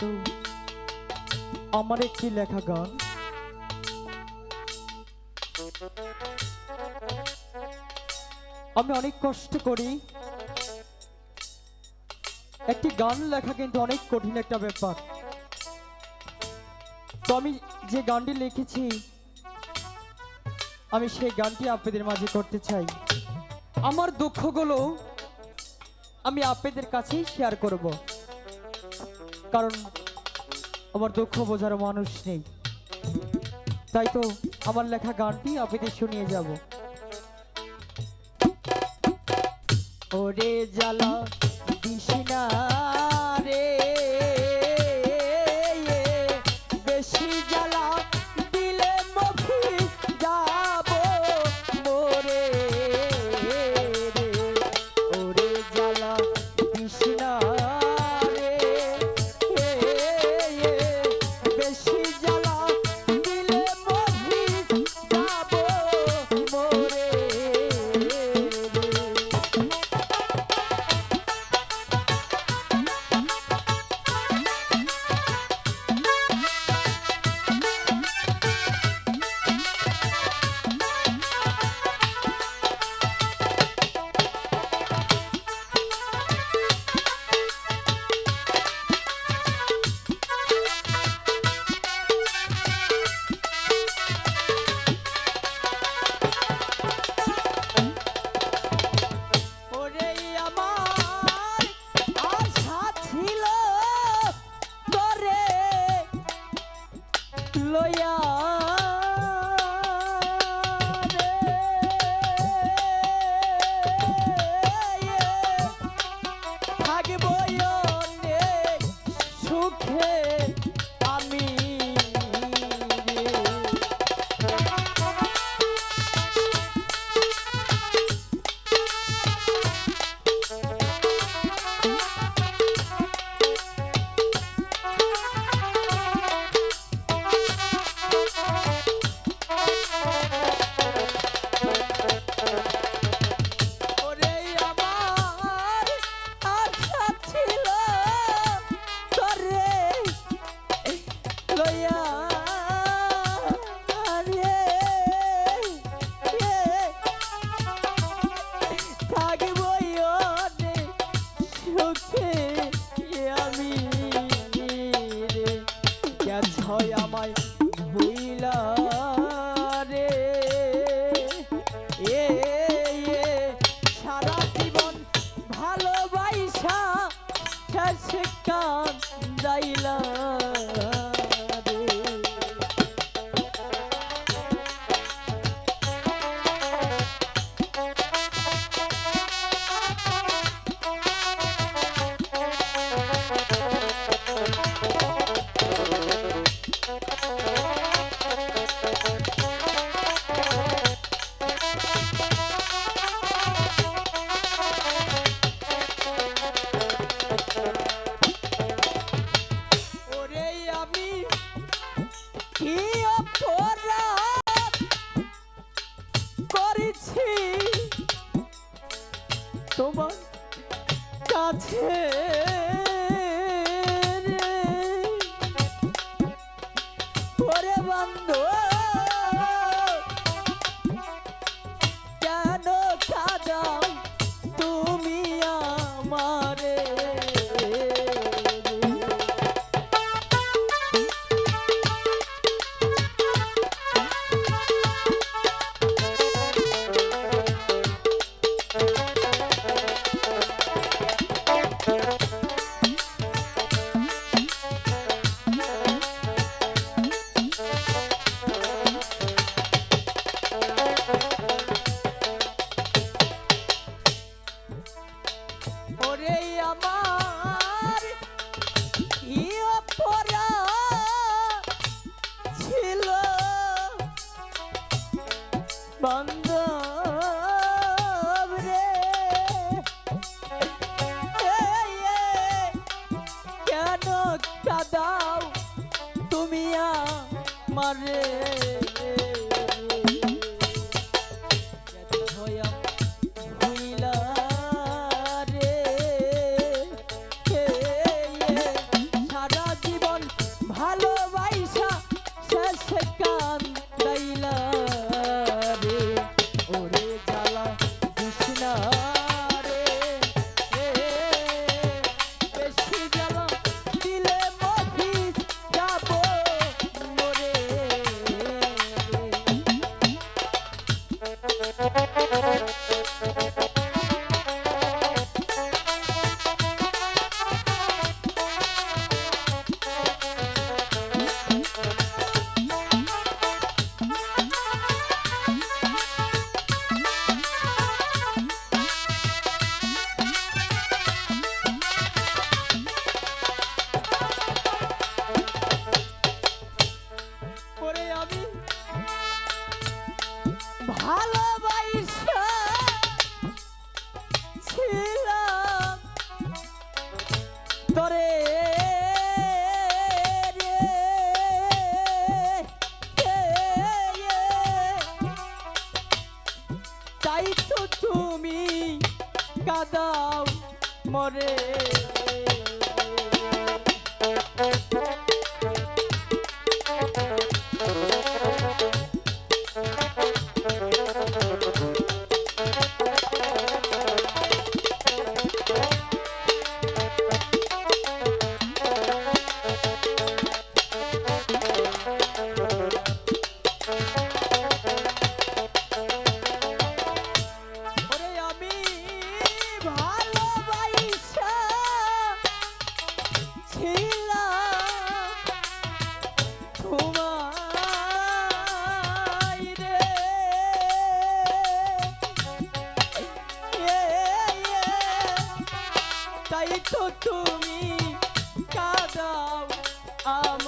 কিন্তু আমার একটি লেখা গান? আমি অনেক কষ্ট করি। একটি গান লেখা কিন্তু অনেক কঠিন একটা ব্যাপার। তো আমি যে গানটি লিখেছি, আমি সেই গানটি আপনাদের মাঝে করতে চাই। আমার দুঃখগুলো আমি আপনাদের কাছেই শেয়ার করব। কারণ আমার দুঃখ বোঝার মানুষ নেই। তাই তো আমার লেখা গানটি আপনাদের শুনিয়ে যাব। ওরে জ্বালা দিশিনা লয়া তোমার কাছে আমারে কাদাও মরে। তাই তো তুমি কাদাও আমায়